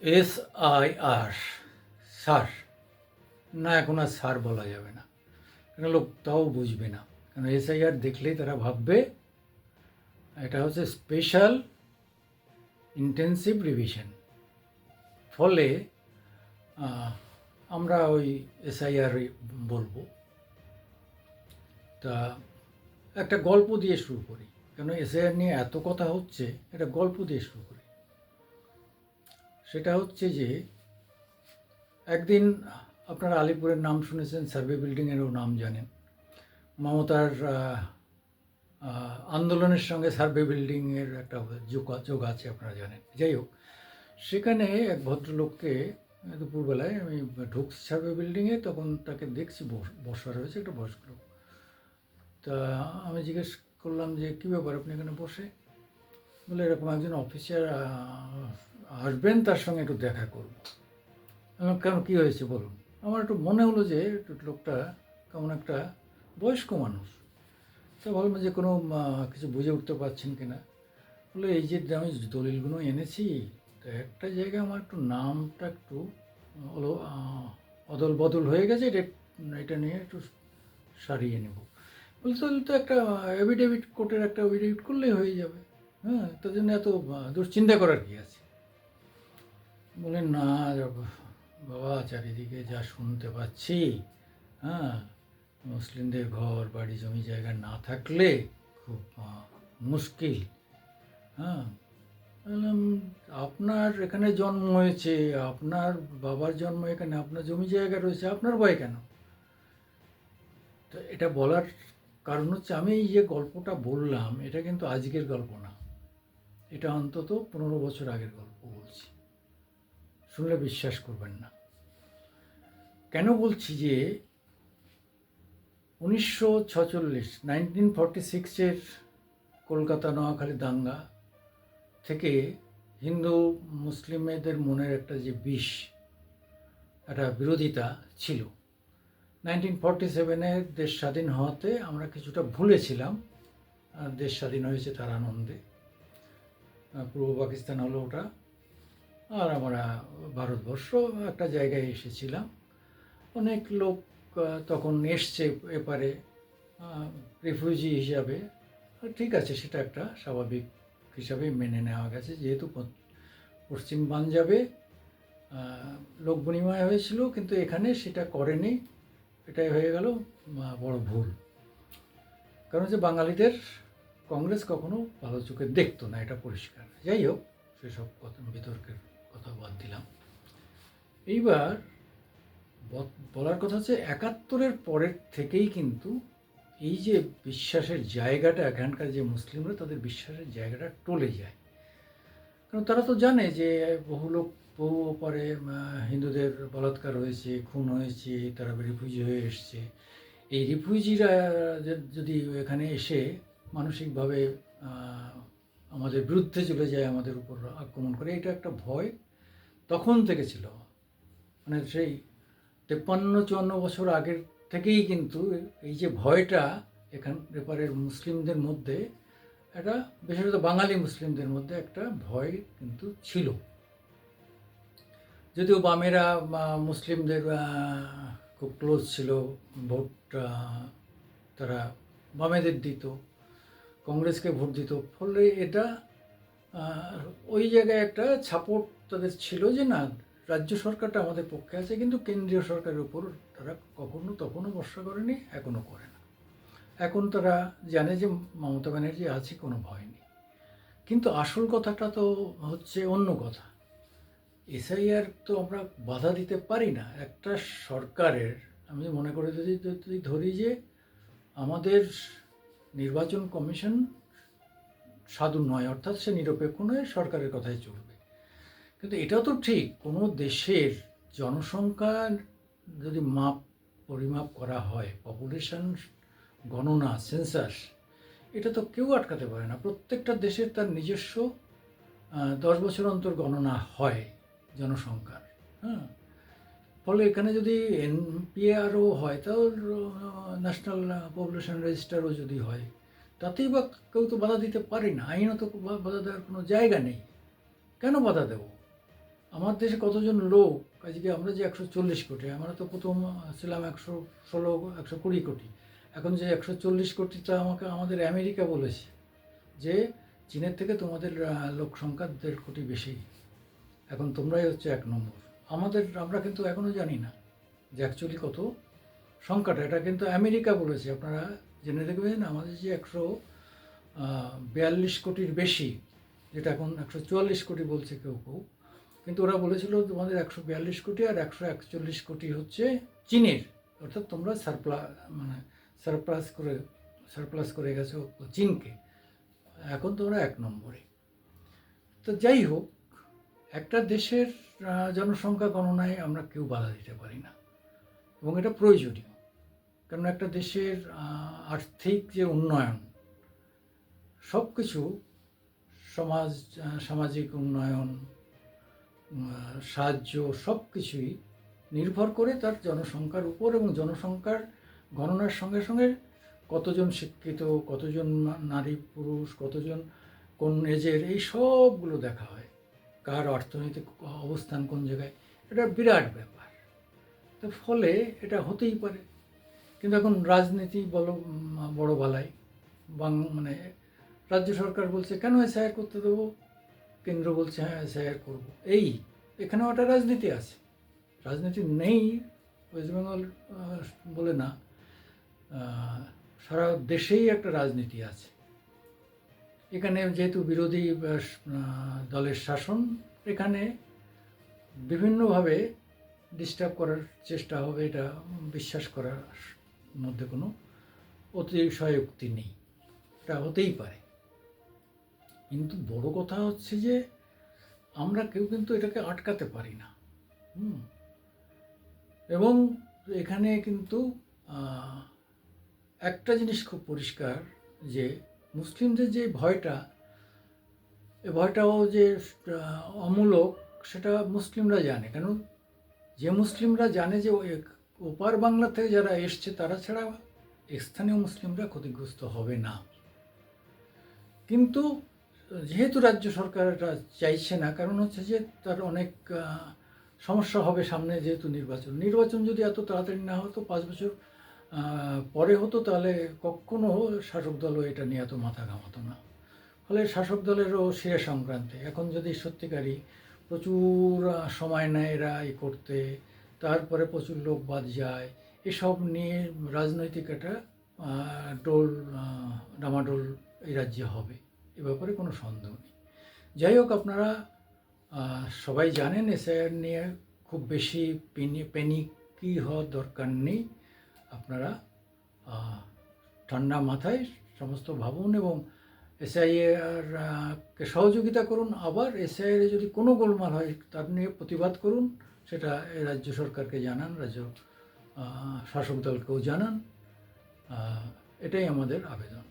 S I আর সার না, এখন আর সার বলা যাবে না। কেন লোক তাও বুঝবে না। কেন, এস আই আর দেখলেই তারা ভাববে, এটা হচ্ছে স্পেশাল ইন্টেন্সিভ রিভিশন। ফলে আমরা ওই এস আই এসআইআর বলব। তা, একটা গল্প দিয়ে শুরু করি। কেন এসআইআর নিয়ে এত কথা হচ্ছে, একটা গল্প দিয়ে শুরু করি। সেটা হচ্ছে যে, একদিন আপনারা আলিপুরের নাম শুনেছেন, সার্ভে বিল্ডিংয়েরও নাম জানেন। মমতার আন্দোলনের সঙ্গে সার্ভে বিল্ডিংয়ের একটা যোগ আছে, আপনারা জানেন। যাই হোক, সেখানে এক ভদ্রলোককে দুপুরবেলায় আমি ঢুকছি সার্ভে বিল্ডিংয়ে, তখন তাকে দেখছি, বসা রয়েছে একটা বয়স্ক লোক। তা আমি জিজ্ঞেস করলাম যে, কী ব্যাপার? আপনি এখানে বসে? বলে, এরকম একজন অফিসার আসবেন তার সঙ্গে একটু দেখা করব। কেন, কী হয়েছে বলুন। আমার একটু মনে হলো যে লোকটা কেমন একটা বয়স্ক মানুষ। তা ভাবলাম যে কোনো কিছু বুঝে উঠতে পারছেন কি না বলে, এই যে আমি দলিলগুলো এনেছি, তো একটা জায়গায় আমার একটু নামটা একটু হলো অদল বদল হয়ে গেছে, এটা এটা নিয়ে একটু সারিয়ে নেব। বলে, তাহলে তো একটা এভিডেভিট কোর্টের একটা এভিডেভিট করলেই হয়ে যাবে। হ্যাঁ তার জন্য এত দুশ্চিন্তা করার কি আছে? বলেন না বাবা, চারিদিকে যা শুনতে পাচ্ছি হ্যাঁ মুসলিমদের ঘর, বাড়ি, জমি, জায়গা না থাকলে খুব মুশকিল হ্যাঁ। আপনার এখানে জন্ম হয়েছে, আপনার বাবার জন্ম এখানে, আপনার জমি জায়গা রয়েছে, আপনার ভয় কেন? তো এটা বলার কারণ হচ্ছে, আমি এই যে গল্পটা বললাম, এটা কিন্তু আজকের গল্প না। এটা অন্তত পনেরো বছর আগের গল্প বলছি। শুনলে বিশ্বাস করবেন না। কেন বলছি যে উনিশশো ছচল্লিশ নাইনটিন ফর্টি সিক্সের কলকাতা, নোয়াখালী, দাঙ্গা থেকে হিন্দু মুসলিমেদের মনের একটা যে বিষ, একটা বিরোধিতা ছিল। নাইনটিন ফর্টি সেভেনে দেশ স্বাধীন হওয়াতে আমরা কিছুটা ভুলেছিলাম দেশ স্বাধীন হয়েছে তার আনন্দে। পূর্ব পাকিস্তান হলো ওটা। আর আমরা ভারতবর্ষ একটা জায়গায় এসেছিলাম। অনেক লোক তখন এসছে এপারে রিফিউজি হিসাবে। ঠিক আছে, সেটা একটা স্বাভাবিক হিসাবে মেনে নেওয়া গেছে। যেহেতু পশ্চিম পাঞ্জাবে লোক বিনিময় হয়েছিল, কিন্তু এখানে সেটা করেনি। এটাই হয়ে গেল বড় ভুল। কারণ যে বাঙালিদের কংগ্রেস কখনো ভালো চোখে দেখতো না, এটা পরিষ্কার। যাই হোক, সেসব কথা বিতর্কের বাদ দিলাম। এইবার বলার কথা হচ্ছে একাত্তরের পরের থেকেই কিন্তু এই যে বিশ্বাসের জায়গাটা, এখানকার যে মুসলিমরা, তাদের বিশ্বাসের জায়গাটা টলে যায়। কারণ তারা তো জানে যে বহু লোক বহু পরে হিন্দুদের বলাৎকার হয়েছে, খুন হয়েছে, তারা রিফিউজি হয়ে এসছে। এই রিফিউজিরা যদি এখানে এসে মানসিকভাবে আমাদের বিরুদ্ধে চলে যায়, আমাদের উপর আক্রমণ করে। এটা একটা ভয় তখন থেকে ছিল। মানে সেই তেপ্পান্ন, চুয়ান্ন বছর আগের থেকেই কিন্তু এই যে ভয়টা এখান, এপারের মুসলিমদের মধ্যে একটা, বিশেষত বাঙালি মুসলিমদের মধ্যে একটা ভয় কিন্তু ছিল। যদিও বামেরা মুসলিমদের খুব ক্লোজ ছিল, ভোট তারা বামেদের দিত। কংগ্রেসকে ভোট দিত। ফলে এটা ওই জায়গায় একটা সাপোর্ট তাদের ছিল যে না, রাজ্য সরকারটা আমাদের পক্ষে আছে, কিন্তু কেন্দ্রীয় সরকারের উপর তারা কখনো তখনও ভরসা করেনি এখনও করে না। এখন তারা জানে যে মমতা ব্যানার্জি আছে, কোনো ভয় নেই। কিন্তু আসল কথাটা তো হচ্ছে অন্য কথা। এসআইআর তো আমরা বাধা দিতে পারি না। একটা সরকারের, আমি মনে করে যদি ধরি যে আমাদের নির্বাচন কমিশন সাধু নয়, অর্থাৎ সে নিরপেক্ষ নয়, সরকারের কথাই চলবে। কিন্তু এটা তো ঠিক, কোনো দেশের জনসংখ্যা যদি মাপ, পরিমাপ করা হয় পপুলেশন গণনা সেন্সাস এটা তো কেউ আটকাতে পারে না। প্রত্যেকটা দেশের তার নিজস্ব দশ বছর অন্তর গণনা হয় জনসংখ্যার হ্যাঁ? ফলে এখানে যদি এনপিআরও হয়, তাও ন্যাশনাল পপুলেশন রেজিস্টারও যদি হয়, তাতেই বা কেউ তো বাধা দিতে পারে না। আইনত বাধা দেওয়ার কোনো জায়গা নেই। কেন বাধা দেব? আমার দেশে কতজন লোক আজকে আমরা যে একশো চল্লিশ কোটি, আমরা তো প্রথম ছিলাম একশো ষোলো, একশো কুড়ি কোটি। এখন যে একশো চল্লিশ কোটিটা আমাকে, আমাদের আমেরিকা বলেছে যে, চীনের থেকে তোমাদের লোক সংখ্যা দেড় কোটি বেশি। এখন তোমরাই হচ্ছে এক নম্বর। আমাদের, আমরা কিন্তু এখনও জানি না যে অ্যাকচুয়ালি কত সংখ্যাটা। এটা কিন্তু আমেরিকা বলেছে। আপনারা জেনে দেখবেন, আমাদের যে একশো বিয়াল্লিশ কোটির বেশি, যেটা এখন একশো চুয়াল্লিশ কোটি বলছে কেউ কেউ, কিন্তু ওরা বলেছিল তোমাদের একশো বিয়াল্লিশ কোটি আর একশো একচল্লিশ কোটি হচ্ছে চীনের। অর্থাৎ তোমরা সারপ্লা মানে সারপ্লাস করে সারপ্লাস করে গেছো চীনকে। এখন তোমরা এক নম্বরে। তো যাই হোক, একটা দেশের জনসংখ্যা গণনায় আমরা কেউ বাধা দিতে পারি না। এবং এটা প্রয়োজনীয়। কারণ একটা দেশের আর্থিক যে উন্নয়ন সব কিছু সমাজ সামাজিক উন্নয়ন সাহায্য সব কিছুই নির্ভর করে তার জনসংখ্যার উপর এবং জনসংখ্যার গণনার সঙ্গে সঙ্গে কতজন শিক্ষিত, কতজন নারী পুরুষ, কতজন কোন এজের এই সবগুলো দেখা হয়। কার অর্থনৈতিক অবস্থান কোন জায়গায়, এটা বিরাট ব্যাপার। তো ফলে এটা হতেই পারে। কিন্তু এখন রাজনীতি বলো বড় বালাই, বাং মানে রাজ্য সরকার বলছে, কেন এসআইআর করতে দেবো? কেন্দ্র বলছে হ্যাঁ এসআইআর করব। এই, এখানেও একটা রাজনীতি আছে। রাজনীতি নেই, ওয়েস্ট বেঙ্গল বলে না। সারা দেশেই একটা রাজনীতি আছে। এখানে যেহেতু বিরোধী দলের শাসন, এখানে বিভিন্নভাবে ডিস্টার্ব করার চেষ্টা হবে এটা বিশ্বাস করার মধ্যে কোনো অতিশয়োক্তি নেই। এটা হতেই পারে। কিন্তু বড় কথা হচ্ছে যে আমরা কেউ কিন্তু এটাকে আটকাতে পারি না। হুম। এবং এখানে কিন্তু একটা জিনিস খুব পরিষ্কার যে মুসলিমদের যে ভয়টা, এ ভয়টাও যে অমূলক, সেটা মুসলিমরা জানে। কেন যে মুসলিমরা জানে যে ওপার বাংলা থেকে যারা এসছে, তারা ছাড়া স্থানীয় মুসলিমরা ক্ষতিগ্রস্ত হবে না। কিন্তু, যেহেতু রাজ্য সরকার এটা চাইছে না, কারণ হচ্ছে যে তার অনেক সমস্যা হবে সামনে যেহেতু নির্বাচন। নির্বাচন যদি এত তাড়াতাড়ি না হতো পাঁচ বছর পরে হতো তাহলে কখনো শাসক দলও এটা নিয়ে এত মাথা ঘামাতো না। ফলে শাসক দলেরও শেষ সংক্রান্তে। এখন যদি সত্যিকারই প্রচুর সময় নেয় এরা এ করতে, তারপরে প্রচুর লোক বাদ যায়, এসব নিয়ে রাজনৈতিক একটা ডোল ডামাডোল এই রাজ্যে হবে। এ ব্যাপারে কোনো সন্দেহ নেই। যাই হোক আপনারা সবাই জানেন এসআইআর নিয়ে খুব বেশি পেনি, পেনিকি হওয়ার দরকার নেই। আপনারা ঠান্ডা মাথায় সমস্ত ভাবুন এবং এসআইআর কে সহযোগিতা করুন। আবার এসআইআর যদি কোনো গোলমাল হয়, তার নিয়ে প্রতিবাদ করুন। সেটা রাজ্য সরকারকে জানান, রাজ্য শাসক দলকেও জানান। এটাই আমাদের আবেদন।